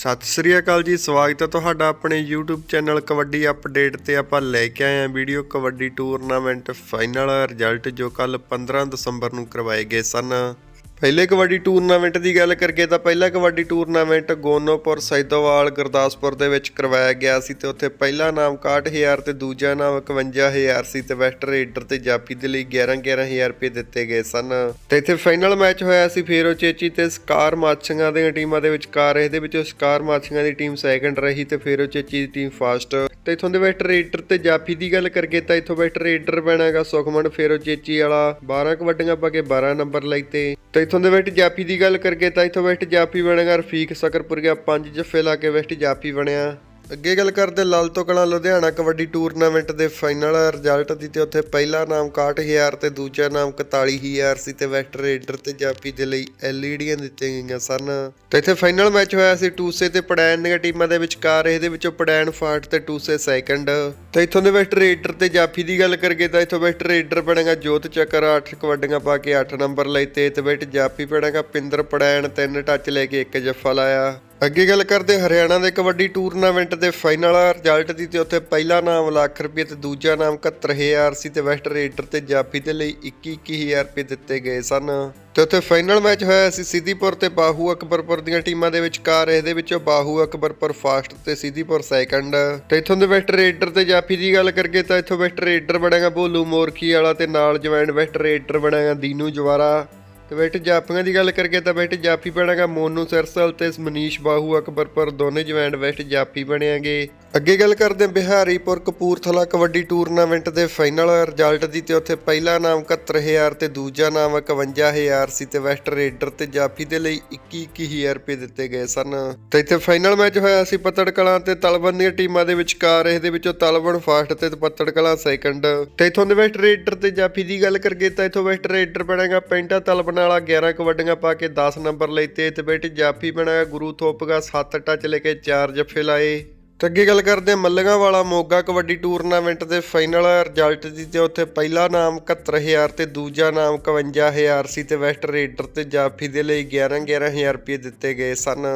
ਸਤਿ ਸ੍ਰੀ ਅਕਾਲ ਜੀ, ਸਵਾਗਤ ਹੈ ਤੁਹਾਡਾ ਆਪਣੇ YouTube ਚੈਨਲ ਕਬੱਡੀ ਅਪਡੇਟ ਤੇ ਆਪਾਂ ਲੈ ਕੇ ਆਏ ਹਾਂ video kabaddi tournament final result ਜੋ ਕੱਲ 15 ਦਸੰਬਰ ਨੂੰ ਕਰਵਾਏ ਗਏ ਸਨ। ਪਹਿਲੇ ਕਬੱਡੀ ਟੂਰਨਾਮੈਂਟ ਦੀ ਗੱਲ ਕਰੀਏ ਤਾਂ ਪਹਿਲਾ ਕਬੱਡੀ ਟੂਰਨਾਮੈਂਟ ਗੋਨੋਪੁਰ, ਸੈਦੋਵਾਲ, ਗੁਰਦਾਸਪੁਰ ਦੇ ਵਿੱਚ ਕਰਵਾਇਆ ਗਿਆ ਸੀ ਤੇ ਉੱਥੇ ਪਹਿਲਾ ਨਾਮ 61000 ਤੇ ਦੂਜਾ ਨਾਮ 51000 ਸੀ ਤੇ ਵੈਸਟ ਰੇਡਰ ਤੇ ਜਾਪੀ ਦੇ ਲਈ 11 11000 ਰੁਪਏ ਦਿੱਤੇ ਗਏ ਸਨ। ਤੇ ਇੱਥੇ ਫਾਈਨਲ ਮੈਚ ਹੋਇਆ ਸੀ ਫੇਰੋ ਚੇਚੀ ਤੇ ਸਕਾਰ ਮਾਛੀਆਂ ਦੀਆਂ ਟੀਮਾਂ ਦੇ ਵਿਚਕਾਰ। ਇਹਦੇ ਵਿੱਚੋਂ ਸਕਾਰ ਮਾਛੀਆਂ ਦੀ ਟੀਮ ਸੈਕੰਡ ਰਹੀ ਤੇ ਫੇਰੋ ਚੇਚੀ ਦੀ ਟੀਮ ਫਸਟ ਤੇ ਇਥੋਂ ਦੇ ਵੈਸਟ ਰੇਡਰ ਤੇ ਜਾਪੀ ਦੀ ਗੱਲ ਕਰੀਏ ਤਾਂ ਇਥੋਂ ਵੈਸਟ ਰੇਡਰ ਬਣਾਗਾ ਸੁਖਮਨ, ਫੇਰੋ ਚੇਚੀ ਵਾਲਾ 12 ਕਬੱਡੀਆਂ ਪਾ ਕੇ 12 ਨੰਬਰ ਲਈ ਤੇ। ਤੇ ਇਥੋਂ ਦੇ ਵੈਸਟ ਜਾਫੀ ਦੀ ਗੱਲ ਕਰੀਏ ਤਾਂ ਇਥੋਂ ਵੈਸਟ ਜਾਪੀ ਬਣੇਗਾ ਰਫੀਕ ਸਕਰਪੁਰੀਆ ਪੰਜ ਜੱਫੇ ਲਾ ਕੇ ਵੈਸਟ ਜਾਪੀ ਬਣਿਆ। ਅੱਗੇ ਗੱਲ ਕਰਦੇ ਲਾਲ ਤੋਂ ਕਲਾਂ ਲੁਧਿਆਣਾ ਕਬੱਡੀ ਟੂਰਨਾਮੈਂਟ ਦੇ ਫਾਈਨਲ ਰਿਜ਼ਲਟ ਦੀ ਤੇ ਉੱਥੇ ਪਹਿਲਾ ਨਾਮ 61000 ਤੇ ਦੂਜਾ ਨਾਮ 41000 ਸੀ ਤੇ ਵੈਸਟ ਰੇਡਰ ਤੇ ਜਾਪੀ ਦੇ ਲਈ ਐਲਈਡੀਆਂ ਦਿੱਤੀਆਂ ਗਈਆਂ ਸਨ। ਤੇ ਇੱਥੇ ਫਾਈਨਲ ਮੈਚ ਹੋਇਆ ਸੀ ਟੂਸੇ ਤੇ ਪੜੈਨ ਦੀਆਂ ਟੀਮਾਂ ਦੇ ਵਿਚਕਾਰ, ਇਹਦੇ ਵਿੱਚੋਂ ਪੜੈਨ ਫਾਟ ਤੇ ਟੂਸੇ ਸੈਕੰਡ। ਤੇ ਇੱਥੋਂ ਦੇ ਵੈਸਟ ਰੇਡਰ ਤੇ ਜਾਫੀ ਦੀ ਗੱਲ ਕਰੀਏ ਤਾਂ ਇੱਥੋਂ ਵੈਸਟ ਰੇਡਰ ਬਣੇਗਾ ਜੋਤ ਚੱਕਰ 8 ਕਬੱਡੀਆਂ ਪਾ ਕੇ 8 ਨੰਬਰ ਲਈ ਤੇ ਤੇ ਵੈਸਟ ਜਾਫੀ ਬਣੇਗਾ ਪਿੰਦਰ ਪੜੈਨ, ਤਿੰਨ ਟੱਚ ਲੈ ਕੇ ਇੱਕ ਜੱਫਾ ਲਾਇਆ। ਅੱਗੇ ਗੱਲ ਕਰਦੇ ਹਰਿਆਣਾ ਦੇ ਕਬੱਡੀ ਟੂਰਨਾਮੈਂਟ ਦੇ ਫਾਈਨਲ ਰਿਜ਼ਲਟ ਦੀ ਤੇ ਉੱਥੇ ਪਹਿਲਾ ਨਾਮ ਲੱਖ ਰੁਪਏ ਤੇ ਦੂਜਾ ਨਾਮ 71000 ਸੀ ਤੇ ਵੈਸਟ ਰੇਡਰ ਤੇ ਜਾਫੀ ਦੇ ਲਈ 21-21000 ਰੁਪਏ ਦਿੱਤੇ ਗਏ ਸਨ। ਤੇ ਉੱਥੇ ਫਾਈਨਲ ਮੈਚ ਹੋਇਆ ਸੀ ਸਿੱਧੀਪੁਰ ਤੇ ਬਾਹੂ ਅਕਬਰਪੁਰ ਦੀਆਂ ਟੀਮਾਂ ਦੇ ਵਿਚਕਾਰ ਇਹਦੇ ਵਿੱਚੋਂ ਬਾਹੂ ਅਕਬਰਪੁਰ ਫਾਸਟ ਤੇ ਸਿੱਧੀਪੁਰ ਸੈਕੰਡ। ਤੇ ਇਥੋਂ ਦੇ ਵੈਸਟ ਰੇਡਰ ਤੇ ਜਾਫੀ ਦੀ ਗੱਲ ਕਰੀਏ ਤਾਂ ਇਥੋਂ ਵੈਸਟ ਰੇਡਰ ਬਣੇਗਾ ਬੋਲੂ ਮੋਰਖੀ ਵਾਲਾ ਤੇ ਨਾਲ ਜੁਆਇਨ ਵੈਸਟ ਰੇਡਰ ਬਣੇਗਾ ਦੀਨੂ ਜਵਾਰਾ। ਤੇ ਬੈਠ ਜਾਫੀਆਂ ਦੀ ਗੱਲ ਕਰੀਏ ਤਾਂ ਬੇਟੇ ਜਾਫੀ ਬਣੇਗਾ ਮੋਨੂ ਸਿਰਸਲ ਤੇ ਮਨੀਸ਼ ਬਾਹੂ ਅਕਬਰਪੁਰ ਦੋਨੇ ਜਵੈਂਡ ਵੈਸਟ ਜਾਫੀ ਬਣਿਆਗੇ। ਅੱਗੇ ਗੱਲ ਕਰਦੇ ਹਾਂ ਬਿਹਾਰੀਪੁਰ ਕਪੂਰਥਲਾ ਕਬੱਡੀ ਟੂਰਨਾਮੈਂਟ ਦੇ ਫਾਈਨਲ ਰਿਜ਼ਲਟ ਦੀ ਤੇ ਉੱਥੇ ਪਹਿਲਾ ਨਾਮ 71000 ਤੇ ਦੂਜਾ ਨਾਮ 51000 ਸੀ ਤੇ ਵੈਸਟ ਰੇਡਰ ਤੇ ਜਾਫੀ ਦੇ ਲਈ 21-21000 ਰੁਪਏ ਦਿੱਤੇ ਗਏ ਸਨ। ਤੇ ਇੱਥੇ ਫਾਈਨਲ ਮੈਚ ਹੋਇਆ ਸੀ ਪੱਤੜ ਕਲਾਂ ਤੇ ਤਲਵਣ ਦੀਆਂ ਟੀਮਾਂ ਦੇ ਵਿਚਕਾਰ। ਇਹਦੇ ਵਿੱਚੋਂ ਤਲਵਣ ਫਾਸਟ ਤੇ ਪੱਤੜ ਕਲਾਂ ਸੈਕੰਡ। ਤੇ ਇਥੋਂ ਦੇ ਵੈਸਟ ਰੇਡਰ ਤੇ ਜਾਫੀ ਦੀ ਗੱਲ ਕਰੀਏ ਤਾਂ ਇਥੋਂ ਵੈਸਟ ਰੇਡਰ ਬਣੇਗਾ ਪੈਂਟਾ, ਤਲਵਣ ਵਾਲਾ 11 ਕਬੱਡੀਆਂ ਪਾ ਕੇ 10 ਨੰਬਰ ਲਈ ਤੇ ਤੇ ਬੇਟੀ ਜਾਫੀ ਬਣੇਗਾ ਗੁਰੂ ਥੋਪਗਾ 7 ਟੱਚ ਲੈ ਕੇ 4 ਜੱਫੇ ਲਾਏ। ਤੇ ਅੱਗੇ ਗੱਲ ਕਰਦੇ ਹਾਂ ਮੱਲੀਆਂ ਵਾਲਾ ਮੋਗਾ ਕਬੱਡੀ ਟੂਰਨਾਮੈਂਟ ਦੇ ਫਾਈਨਲ ਰਿਜ਼ਲਟ ਦੀ ਤੇ ਉੱਥੇ ਪਹਿਲਾ ਨਾਮ 71000 ਤੇ ਦੂਜਾ ਨਾਮ 51000 ਸੀ ਤੇ ਵੈਸਟ ਰੇਡਰ ਤੇ ਜਾਫੀ ਦੇ ਲਈ 11 11000 ਰੁਪਏ ਦਿੱਤੇ ਗਏ ਸਨ।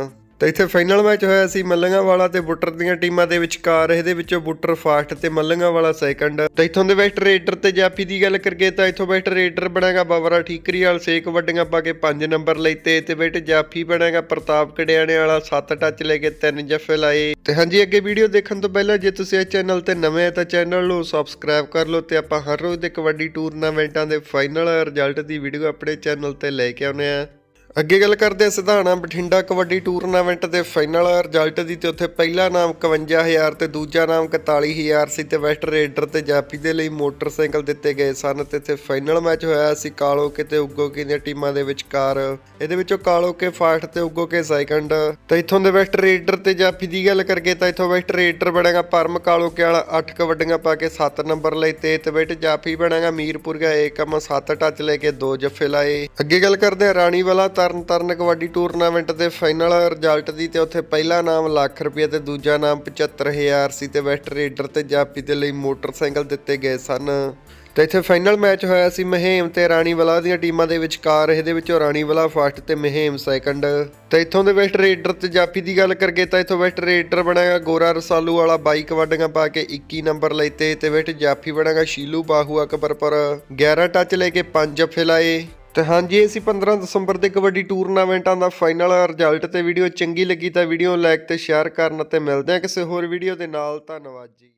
ਤੇ ਇੱਥੇ ਫਾਈਨਲ ਮੈਚ ਹੋਇਆ ਸੀ ਮੱਲੀਆਂ ਵਾਲਾ ਤੇ ਬੁੱਟਰ ਦੀਆਂ ਟੀਮਾਂ ਦੇ ਵਿਚਕਾਰ। ਇਹਦੇ ਵਿੱਚੋਂ ਬੁੱਟਰ ਫਾਸਟ ਤੇ ਮੱਲੀਆਂ ਵਾਲਾ ਸੈਕੰਡ ਤੇ ਇੱਥੋਂ ਦੇ ਬੈਸਟ ਰੇਡਰ ਤੇ ਜਾਫੀ ਦੀ ਗੱਲ ਕਰੀਏ ਤਾਂ ਇੱਥੋਂ ਬੈਸਟ ਰੇਡਰ ਬਣੇਗਾ ਬਾਬਰਾ ਠੀਕਰੀ ਵਾਲ ਸੇਕ ਵੱਡੀਆਂ ਪਾ ਕੇ 5 ਨੰਬਰ ਲਈ ਤੇ ਤੇ ਵੈਸਟ ਜਾਫੀ ਬਣੇਗਾ ਪ੍ਰਤਾਪ ਕੜਿਆਣੇ ਵਾਲਾ 7 ਟੱਚ ਲੈ ਕੇ 3 ਜੱਫੇ ਲਾਏ। ਤੇ ਹਾਂਜੀ, ਅੱਗੇ ਵੀਡੀਓ ਦੇਖਣ ਤੋਂ ਪਹਿਲਾਂ ਜੇ ਤੁਸੀਂ ਇਸ ਚੈਨਲ ਤੇ ਨਵੇਂ ਆ ਤਾਂ ਚੈਨਲ ਨੂੰ ਸਬਸਕ੍ਰਾਈਬ ਕਰ ਲਓ ਤੇ ਆਪਾਂ ਹਰ ਰੋਜ਼ ਦੇ ਕਬੱਡੀ ਟੂਰਨਾਮੈਂਟਾਂ ਦੇ ਫਾਈਨਲ ਰਿਜ਼ਲਟ ਦੀ ਵੀਡੀਓ ਆਪਣੇ ਚੈਨਲ ਤੇ ਲੈ ਕੇ ਆਉਂਦੇ ਆ ਅੱਗੇ ਗੱਲ ਕਰਦੇ ਹਾਂ ਸਿਧਾਣਾ ਬਠਿੰਡਾ ਕਬੱਡੀ ਟੂਰਨਾਮੈਂਟ ਦੇ ਫਾਈਨਲ ਰਿਜ਼ਲਟ ਦੀ ਤੇ ਉੱਥੇ ਪਹਿਲਾ ਨਾਮ 51000 ਤੇ ਦੂਜਾ ਨਾਮ 41000 ਸੀ ਤੇ ਵੈਸਟ ਰੇਡਰ ਤੇ ਜਾਪੀ ਦੇ ਲਈ ਮੋਟਰਸਾਈਕਲ ਦਿੱਤੇ ਗਏ ਸਨ ਤੇ ਇੱਥੇ ਫਾਈਨਲ ਮੈਚ ਹੋਇਆ ਸੀ ਕਾਲੋਕੇ ਤੇ ਉਗੋਕੇ ਦੀਆਂ ਟੀਮਾਂ ਦੇ ਵਿਚਕਾਰ। ਇਹਦੇ ਵਿੱਚੋਂ ਕਾਲੋਕੇ ਫਾਸਟ ਤੇ ਉਗੋਕੇ ਸੈਕੰਡ ਤੇ ਇੱਥੋਂ ਦੇ ਵੈਸਟ ਰੇਡਰ ਤੇ ਜਾਫੀ ਦੀ ਗੱਲ ਕਰੀਏ ਤਾਂ ਇੱਥੋਂ ਵੈਸਟ ਰੇਡਰ ਬਣੇਗਾ ਪਰਮ ਕਾਲੋਕੇ ਵਾਲਾ 8 ਕਬੱਡੀਆਂ ਪਾ ਕੇ 7 ਨੰਬਰ ਲਈ ਤੇ ਤੇ ਵੈਸਟ ਜਾਪੀ ਬਣੇਗਾ ਮੀਰਪੁਰ ਗਿਆ 1.7 ਟੱਚ ਲੈ ਕੇ 2 ਜੱਫੇ ਲਾਏ। ਅੱਗੇ ਗੱਲ ਕਰਦੇ ਹਾਂ ਰਾਣੀ ਵਾਲਾ ਤਰਨ ਤਾਰਨ ਕਬੱਡੀ ਟੂਰਨਾਮੈਂਟ ਦੇ ਫਾਈਨਲ ਰਿਜ਼ਲਟ ਦੀ ਤੇ ਉੱਥੇ ਪਹਿਲਾ ਨਾਮ ਲੱਖ ਰੁਪਏ ਤੇ ਦੂਜਾ ਨਾਮ 75000 ਸੀ ਤੇ ਵੈਸਟ ਰੇਡਰ ਤੇ ਜਾਪੀ ਦੇ ਲਈ ਮੋਟਰਸਾਈਕਲ ਦਿੱਤੇ ਗਏ ਸਨ। ਤੇ ਇੱਥੇ ਫਾਈਨਲ ਮੈਚ ਹੋਇਆ ਸੀ ਮਹੇਮ ਤੇ ਰਾਣੀਵਾਲਾ ਦੀਆਂ ਟੀਮਾਂ ਦੇ ਵਿਚਕਾਰ। ਇਹਦੇ ਵਿੱਚੋਂ ਰਾਣੀਵਾਲਾ ਫਸਟ ਤੇ ਮਹੇਮ ਸੈਕੰਡ। ਤੇ ਇੱਥੋਂ ਦੇ ਵੈਸਟ ਰੇਡਰ ਤੇ ਜਾਫੀ ਦੀ ਗੱਲ ਕਰੀਏ ਤਾਂ ਇੱਥੋਂ ਵੈਸਟ ਰੇਡਰ ਬਣਾਗਾ ਗੋਰਾ ਰਸਾਲੂ ਵਾਲਾ 22 ਕਬੱਡੀਆਂ ਪਾ ਕੇ 21 ਨੰਬਰ ਲਈ ਤੇ ਤੇ ਵੈਸਟ ਜਾਫੀ ਬਣਾਗਾ ਸ਼ੀਲੂ ਬਾਹੂ ਅਕਬਰਪੁਰ। 11 ਟੱਚ ਲੈ ਕੇ 5 ਜੱਫੇ ਲਾਏ ਤੇ ਹਾਂਜੀ, ਅਸੀਂ ਸੀ 15 ਦਸੰਬਰ ਦੇ ਕਬੱਡੀ ਟੂਰਨਾਮੈਂਟਾਂ ਦਾ ਫਾਈਨਲ ਰਿਜ਼ਲਟ ਤੇ ਵੀਡੀਓ ਚੰਗੀ ਲੱਗੀ ਤਾਂ ਵੀਡੀਓ ਲਾਈਕ ਤੇ ਸ਼ੇਅਰ ਕਰਨ ਅਤੇ ਮਿਲਦੇ ਹਾਂ ਕਿਸੇ ਹੋਰ ਵੀਡੀਓ ਦੇ ਨਾਲ। ਧੰਨਵਾਦ ਜੀ।